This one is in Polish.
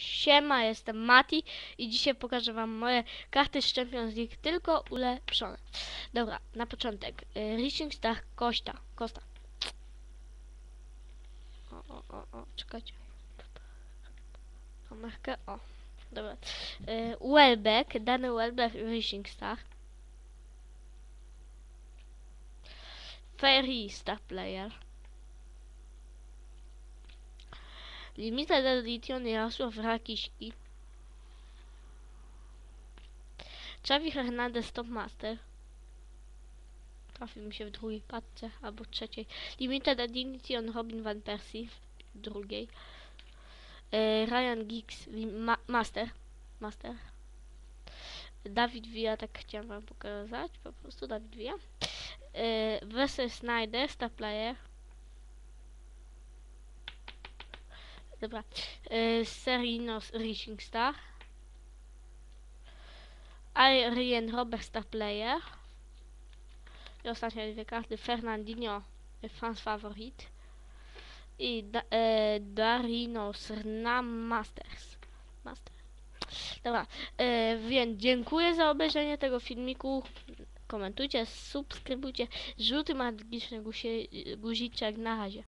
Siema, jestem Mati i dzisiaj pokażę wam moje karty z Champions League, tylko ulepszone. Dobra, na początek. y, Rising Star Kosta. Kosta. O, o, o, o, czekajcie. Kamerkę, o. Dobra. Y, Welbeck, dany Welbeck Rising Star. Fairy Star Player. Limited Edition Jarosław Rakiśki. Xavi Hernandez Top Master. Trafił mi się w drugiej paczce, albo trzeciej. Limited Edition Robin Van Persie w drugiej. E, Ryan Giggs ma Master. Master. Dawid Villa, tak chciałem wam pokazać. Po prostu Dawid Villa. E, Wesley Snyder, Star Player. Dobra. Y, Serinos Racing Star. Arian Robert Star Player. I ostatnie dwie karty. Fernandinho y, Fans Favorit. I da, e, Darinos Nam Masters. Master. Dobra. E, więc dziękuję za obejrzenie tego filmiku. Komentujcie, subskrybujcie. Żółty magiczny guziczek. Na razie.